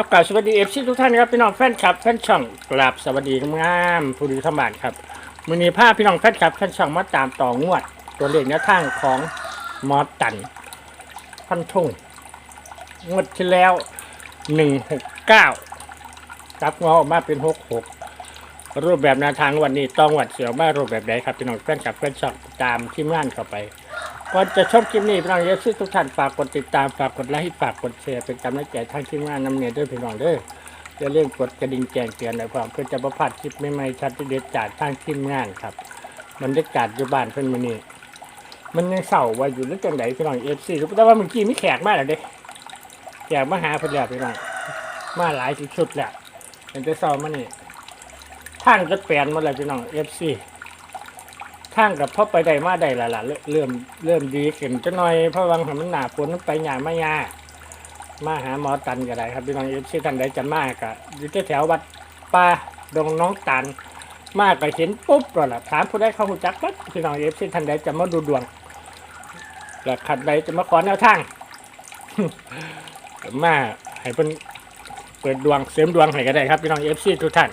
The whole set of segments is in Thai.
ครับกล่าวสวัสดีเอฟซีทุกท่านครับพี่น้องแฟนคลับแฟนช่องกราบสวัสดีงามผู้ดีธรรมานครับมือนี้ภาพพี่น้องแฟนคลับแฟนช่องมาตามต่องวด ตัวเลขแนวทางของมอตันพันทุ่งงวดที่แล้วหนึ่งหกเก้ารับงอออกมาเป็นหกหกรูปแบบแนวทางวันนี้ต้องวัดเสียวมารูปแบบใดครับพี่น้องแฟนคลับแฟนช่องตามทีมงานเข้าไป ก่อนจะชมคลิปนี้พี่น้องเอฟซีทุกท่านฝากกดติดตามฝากกดไลค์ฝากกดแชร์เป็นกำลังใจทางทีมงานนำเนียด้วยพี่น้องเด้ออย่าลืมกดกระดิ่งแจ้งเตือนในความเพื่อจะประพลาดคลิปใหม่ๆชัดเด็ดจากทางทีมงานครับบรรยากาศอยู่บ้านเพิ่นมื้อนี้มันยังเศร้าว่าอยู่นึกจังไดพี่น้องเอฟซีแต่ว่าเมื่อกี้มีแขกมาแล้วเด้แขกมาหาเพิ่อนแล้วพี่น้องมาหลายชุดแล้วเป็นแต่เศร้ามานี่ทางก็แปลนมาแล้วพี่น้องเอฟซี ทางกับพ่อไปได้มาได้ละละเริ่มเริ่มดีขึ้นจะหน่อยเพราะวังหันมันหนาฝนไปหยาไม่ยามาหาหมอตันก็ได้ครับพี่น้องเอฟซีท่านใดจะมากะอยู่แถววัดป่าดงน้องตัน มากก็เห็นปุ๊บก็ล่ะถามผู้ใดเขาหูจักปั๊บพี่น้องเอฟซีท่านใดจะมาดูดวงแล้วขัดใดจะมาขอแนวทางมาให้เป็นเปิดดวงเสริมดวงให้ก็ได้ครับพี่น้องเอฟซีทุกท่าน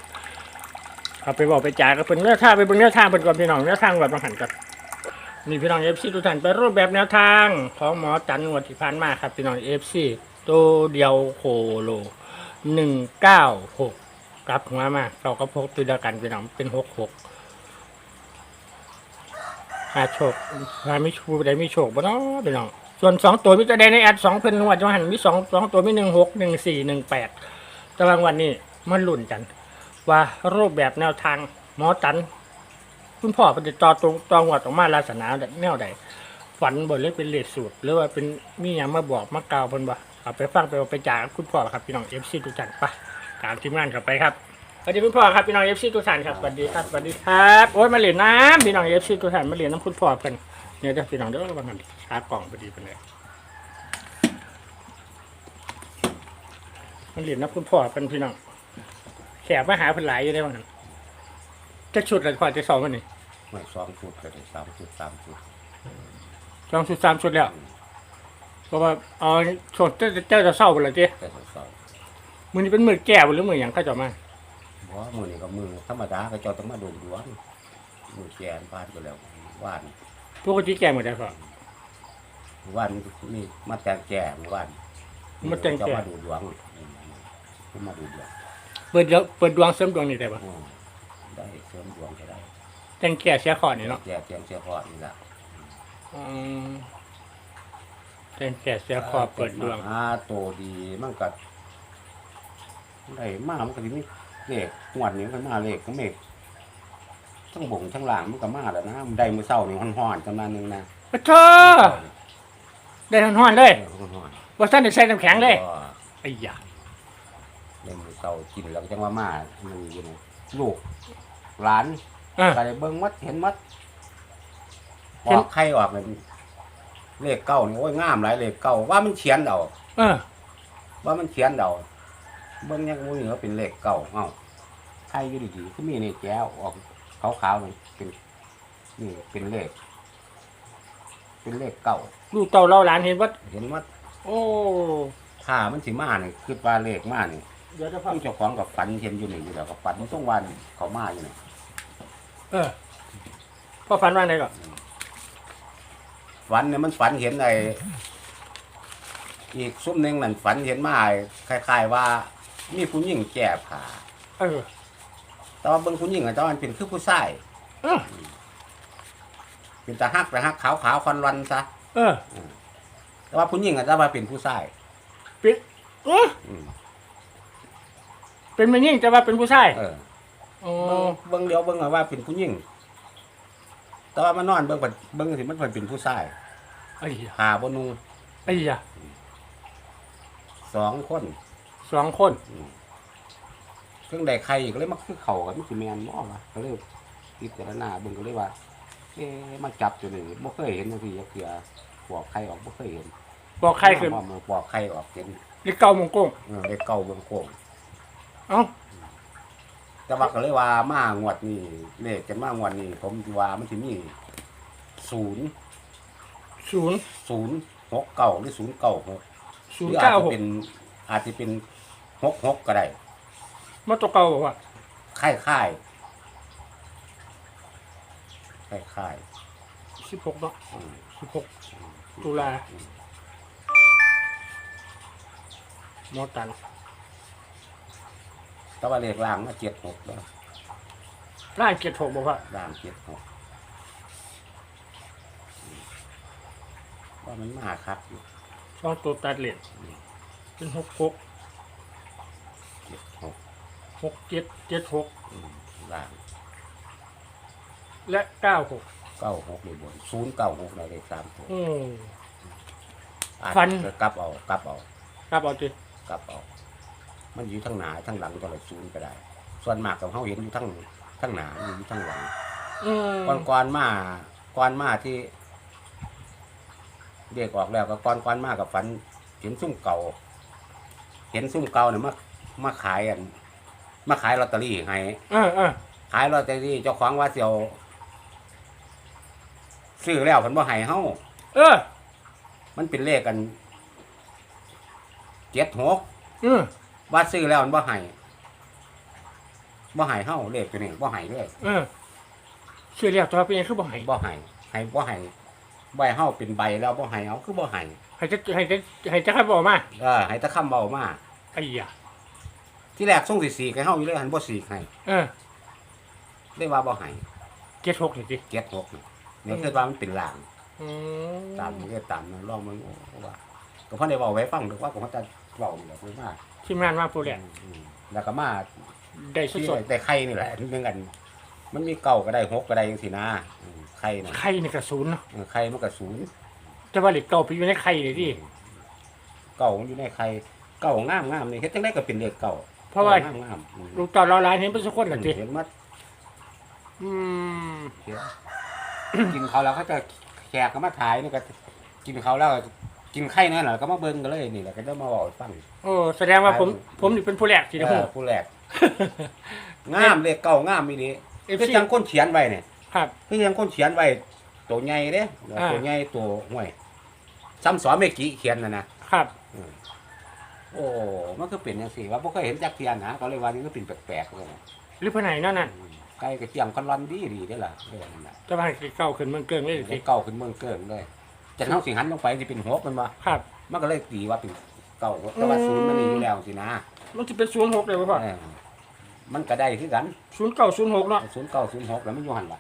เอาไปบอกไปจ่ายก็เป็นเนื้อท่างไปเบิ่งเนื้อทางเป็นก่อนพี่น้องเนื้อทางแบบบางหันกันนี่พี่น้องเอฟซีทุกท่านไปรูปแบบแนวทางของหมอจันงวดที่ผ่านมาครับพี่น้องเอฟซีตัวเดียวโคโลหนึ่งเก้าหกกลับหัวมาเราก็พกตัวเดียวกันพี่น้องเป็นหกหกหาโชคหาไม่ชูได้ไม่โชคบ่เนาะพี่น้องส่วนสองตัวมิจะได้ในแอดสองเพิ่นงวดจังหันมีสองสองตัวมีหนึ่งหกหนึ่งสี่หนึ่งแปดต่บางวันนี้มันหลุ่นกัน ว่ารูปแบบแนวทางหมอตัน คุณพ่อเป็นจอตรงตองวัดออกมาลาสนาแนวใดฝันบ่หรือเป็นเลขสูตร หรือว่าเป็นมีอย่างมาบอกมากล่าวเพิ่นบ่เอาไปฟังไปเอาไปจากคุณพ่อครับพี่น้องเอฟซีทุกท่านไปตามทีมงานเข้าไปครับสวัสดีคุณพ่อครับพี่น้องเอฟซีทุกท่านครับสวัสดีครับสวัสดีครับโอ้ยมาเหรียญน้ำพี่น้องเอฟซีทุกท่านมาเหรียญน้ำคุณพ่อเพิ่นเนี่ยเด้อพี่น้องเด้อบางหันขากล่องพอดีไปเลยมาเหรียญน้ำคุณพ่อเพิ่นพี่น้อง แขกมาหาเพิ่นหลายอยู่ได้บ้างกันจะชุดอะไรพอจะสองวันนี้ไม่สองชุดก็ได้สามชุดสามชุดสองชุดสามชุดแล้วเพราะว่าเอาชดเจ้าเจ้าจะเศร้าไปเลยเจ้แต่สองมือนี้เป็นมือแก่บ่หรือมืออย่างเข้าเจามาเพราะมือนี่ก็มือธรรมดาก็เจ้าต้องมาดูดวงมือแกนบ้านก็แล้วว่านปกติแก่หมดแล้วพอว่านนี่มาแต่งแก่เมื่อวานมาแต่งแก่ เจ้ามาดูดวงอืมก็มาดูดวง เปิดเดี๋ยวเปิดดวงเสริมดวงนี่ได้ปะอืมได้เสริมดวงก็ได้แต่งแก่เสียขอนี่เนาะแก่เจียงเสียพอดนี่แหละอืมแต่งแก่เสียขอเปิดดวง หาโตดีมันก็ได้มามันก็สิมีเลขงวดนี้มันมาเลขก็เมฆทั้งบงทั้งหลังมันก็มาแล้วนะมันได้มือเศร้านี่ฮ้อนๆจำนวนหนึงนะปะเธอได้ทั้งห้อนเลยเออฮ้อนว่าท่านได้ใส่น้ำแข็งเลยก็ไอ้ยาในมือ เศร้ากินแล้วก็จังว่ามามันอยู่ในลูกหลานเออก็ได้เบิ่งมัดเห็นมัดเห็อนอกไข่ออกเลยเลขเก้านี่โอ้ยงามหลายเลขเก้าว่ามันเขียนเดาเออ ว่ามันเขียนเดาเบิ่งยังมูนี่ว่าเป็นเลขเก้าเอ้าไข่อยู่ดีๆก็มีในแก้วออกขาวๆนี่เป็นนี่เป็นเลข เป็นเลขเก้าลูกเต่าเราหลานเห็นว่าเห็นมัด โอ้ ถ้ามันสิมานี่คือว่าเลขมานี่ เดี๋ยวจะฟัต้องงเจ้าของกับฝันเห็นอยู่นี่อยู่แล้วกับฝันต้องวันเขามาอยู่นี่เออพ่อฝันว่าไงก่อนฝันเนี่ยมันฝันเห็นไอ้อีกซุ้มหนึ่งนั่นฝันเห็นมาไอ้คล้าย ๆ ว่ามีผู้หญิงแก่ผ่าเออแต่ว่าเบิ่งผู้หญิงอะแต่ว่ามันเป็นคือผู้ชายเออเป็นตาฮักแต่ฮักขาวขาวๆคอนวันซะเออแต่ว่าผู้หญิงอะแต่ว่าเป็นผู้ชายเป็นเอออืม เป็นมันยิ่งแต่ว่าเป็นผู้ชายเอออ๋อเบิ่งเบิ่งเดียวเบิ่งอะว่าเป็นผู้หญิงแต่ว่ามันนอนเบิ่งเพิ่นเบิ่งสิมันเพิ่นเป็นผู้ชายไอ้ยาหาบ่นุงไอ้ยาสองคนสองคนเพิ่งได้ใครอีกเลยมาคือเขากันมันสิแม่นบ่วะก็เลยพิจารณาเบิ่งก็เลยว่าเอ๊ะมาจับตัวนี้บ่เคยเห็นจังซี่จักเทื่อปอกไข่ออกบ่เคยเห็นบอกใครคือมามาปอกไข่ออกเห็นลิเกามงกง เออได้เก่าเบิ่งโค้ง เอ้าแต่ว่าก็เลยว่ามางวดนี้เลขกันมางวดนี้ผมว่ามันสิมี0ศูนย์0 6 9หรือ0 9 6ศูหนรืย์ออาจเก้าจะหกเป็นอาจจะเป็นหกหกก็ได้มาตัวเก่าบอกว่าค่ายค่ายค่ายค่ายสิบหกเนาะอืมสิบหกตุลาหมอตัน แต่ว่าเลขล่างมาเจ็ดหกแล้วร่างเกียรติหกบอกว่าล่างเจ็ดหกว่ามันมาครับอยู่ช่องตัวตัดเหรียญเป็นหกหกเจ็ดหกหกเจ็ดเจ็ดหกอืมล่างและเก้าหกเก้าหกในบนศูนย์เก้าหกในเลขสามตัวอืม อาจฟัน จะกลับเอากลับเอาครับเอาจิกลับเอา มันอยู่ทั้งหนาทั้งหลังก็เลยศูนย์ก็ได้ ส่วนมากกับเขาเห็นอยู่ทั้งทั้งหนาอยู่ทั้งหลังอืมก่อนก่อนมาก่อนมาที่เด็กออกแล้วก็ก่อนก่อนมากับฝัน เห็นซุ่มเก่า เห็นซุ่มเก่าเนี่ยมามาขายอันมาขายลอตเตอรี่ให้เออเออขายลอตเตอรี่เจ้าของว่าเสียวซื้อแล้วเพิ่นบ่ให้เฮาเออมันเป็นเลขกันเจ็ดหกอืม ว่าซื้อแล้วมันบ่ให้บ่ให้เฮาเลขตัวนี้บ่ให้เลยเออเชื่อเรียกตัวเป็นยังคือบ่ให้บ่ให้ให้บ่ให้บ่ให้เฮาเป็นใบแล้วบ่ให้เอาคือบ่ให้ให้จะให้จะให้จะใครบอกมาเออให้แตะคำเว้ามาไอ้ยาที่แรกส่งสิสีให้เฮาอยู่เลยหันบ่สีให้เออได้ว่าบ่ให้เจ็ดหกนี่สิเจ็ดหกนี่นี่คือว่ามันเป็นลางอืมตามนี้ก็ตามนั้นลองมึงโอ้ว่าก็เพิ่นได้เว้าไว้ฟังดอกว่าก็เพิ่นจะ เว้านี่แหละเพิ่นมาทีมงานมาผู้แรกอืมแล้วก็มาได้สที่ดได้ไข่นี่แหละนึงกัน มันมีเก่าก็ได้หกก็ได้จังซี่นะอืมไข่น่ะๆไข่ในกระสุนย์เนาะเออไข่มันก็ศูนย์แต่ว่าเหล็กเก่าไปอยู่ในไข่เลยดิเก่ามันอยู่ในไข่เก่างามงามนี่เฮ็ดจังได๋ก็เป็นเลขเก่าเพราะว่างามงามอืมลูกตอนเราลายเห็นเป็นสักคนน่ะสิเห็นมัด อืมเห็นกินเขาวแล้วเขาจะแขกก็มาถ่ายนี่ก็กินเขาวแล้ว กินไข่นั่นแหละก็มาเบิ่งกันเลยนี่แหละก็ได้มาบอกให้ฟัง โอ้แสดงว่าผมผมนี่เป็นผู้แรกสินะเอผมอผู้แรก งามเลขเก่างามอีนี่เอฟคือซีจังคนเขียนไว้เนี่ยครับ คือจังคนเขียนไว้ตัวใหญ่เด้อ่า ตัวใหญ่ตัวห่วยซ้ำสอนเมกี้เขียนน่ะนะครับอืมโอ้มันก็เป็นจังซี่ว่าบ่เคยเห็นจักเทียนนะก็เลยว่านี่ก็เป็นแปลกๆเลยนะหรือผู้ไหนนั่นน่ะอืมไก่กระเทียมคันร้อนดีดีเด้อล่ะเด้อนั่นน่ะจะมาให้เก่าขึ้นเมืองเกิงเลยเลสิขเก่าขึ้นเมืองเกินเลย จะเท่าสิหันลงไปสิเป็นหกมันบ่ครับ มันก็เลยตีว่าเป็นเก่าแต่ว่าศูนย์มันมีอยู่แล้วสินะมันจะเป็นศูนย์หกเลยป่ะเออมันก็ได้คือกันศูนย์เก่าศูนย์หกเนาะศูนย์เก้าศูนย์หกแล้วมันอยู่หันละ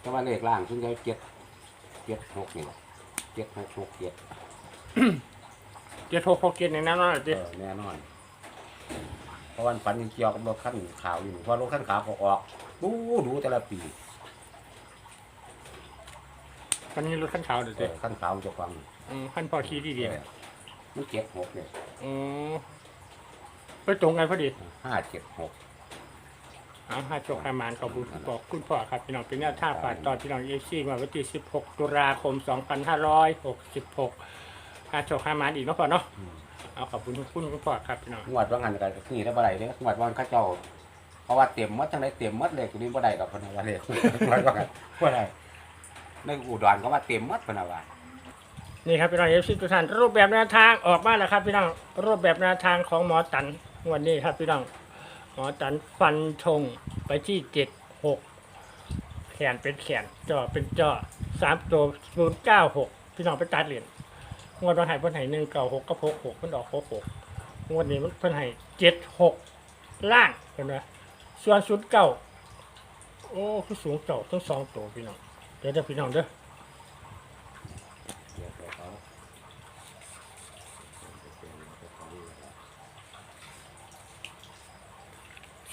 แต่ว่าเลขล่างศูนย์เก้าเจ็ดเจ็ดหกนี่แหละเจ็ดหกหกเจ็ดเจ็ดหกหกเจ็ดในนั้นเนาะเอสิอแน่นอนเพราะวันฝันเกี่ยวกับรถขั้นขาวอยู่เพราะรถขั้นขาวเขาออก ดูดูแต่ละปีวันนี้รถขั้นขาวเดี๋ยวเอสิอขั้นขาวมันจะฟังอืมขั้นพอทีดีเดียวเออมันเจ็ดหกเนี่ยอืมไปตรงกันพอดี ห้าเจ็ดหกเอาห้าโชคห้ามานขอบคุณคุณบอกคุณพ่อครับพี่น้องเป็นแนวท่างฝากตอนพี่น้องเอซี่มาวันที่ 16 ตุลาคม 2566ห้าโชคห้ามานอีกเนาะพ่อเนาะเอาขอบคุณคุณคุณพ่อครับพี่น้องงวดว่างันกันนี่ได้บ่ได้เด้องวดว่างันเขาเจ้าเพ ราะว่าเต็มหมัดทั้งไหนเต็มหมัดเลยตัวนี้บ่ได้ดอกเพนนะว่าเลยงวดว่างันบ่ได้ในอุดรเขาว่าเต็มหมัดเพนนะว่านี่ครับพี่น้องเอฟซีทุกท่านรูปแบบแนวทางออกมาแล้วครับพี่น้องรูปแบบแนวทางของหมอตันวันนี้ครับพี่น้องหมอตันฟันธงไปที่เจ็ดหกแขนเป็นแขนจอเป็นจอสามตัวศูนย์เก้าหกพี่น้องไปตัดเหรียญงวดวันไหนเพิ่นไหหนึ่งเก้าหกก็พกหกเพิ่นออกหกหกงวดนี้มันเพิ่นไหเจ็ดหกล่างเห็นไหม ส่วนศูนย์เก้าโอ้คือสูงเก่าทั้งสองตัวพี่น้องเดี๋ยวเดี๋ยวพี่น้องเด้อเดี๋ยวเขา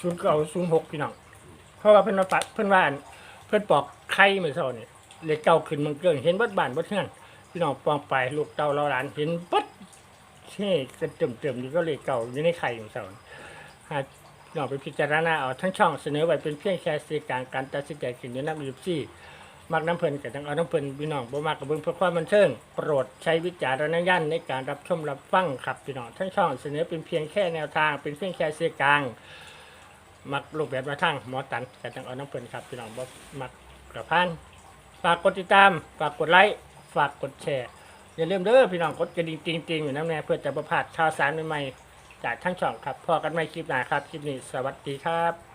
ศูนย์เก้าศูนย์หกพี่น้องเพราะว่าเพิ่นมาปัดเพิ่นว่าอันเพิ่นปอกไข่เมื่อเช้านี่เลขเก่าขึ้นมันเกินเห็นเบิดบ้านเบิดเฮือนพี่น้องปองไปลูกเต่าเราหลานเห็นเบิดเช่กันเต็มๆนี่ก็เลขเก่าอยู่ในไข่เมื่อเช้าหา กพี่น้องไปพิจารณาเอาทั้งช่องเสนอไว้เป็นเพียงแค่สื่อกลางการตัดสินใจขึ้นอยู่นำอยู่ที่มักน้ำเพิ่นกับทั้งเอาน้ำเพิ่นพี่น้องบ่มักกับเบิ่งเพื่อความบันเทิงโปรดใช้วิจารณญาณในการรับชมรับฟังครับพี่น้องทั้งช่องเสนอเป็นเพียงแค่แนวทางเป็นเพียงแค่สื่อกลางมักรูปแบบมาทางหมอตันกับจังเอาน้ำเปิ่นครับพี่น้องบ่มักกระพันฝากกดติดตามฝากกดไลค์ฝากกดแชร์อย่าลืมเด้อพี่น้องกดกระดิ่งจริงๆอยู่น้ำแน่เพื่อจะประพาดข่าวสารใหม่ๆ จากทั้งสองครับพอกันใหม่คลิปหน้าครับ คลิปนี้สวัสดีครับ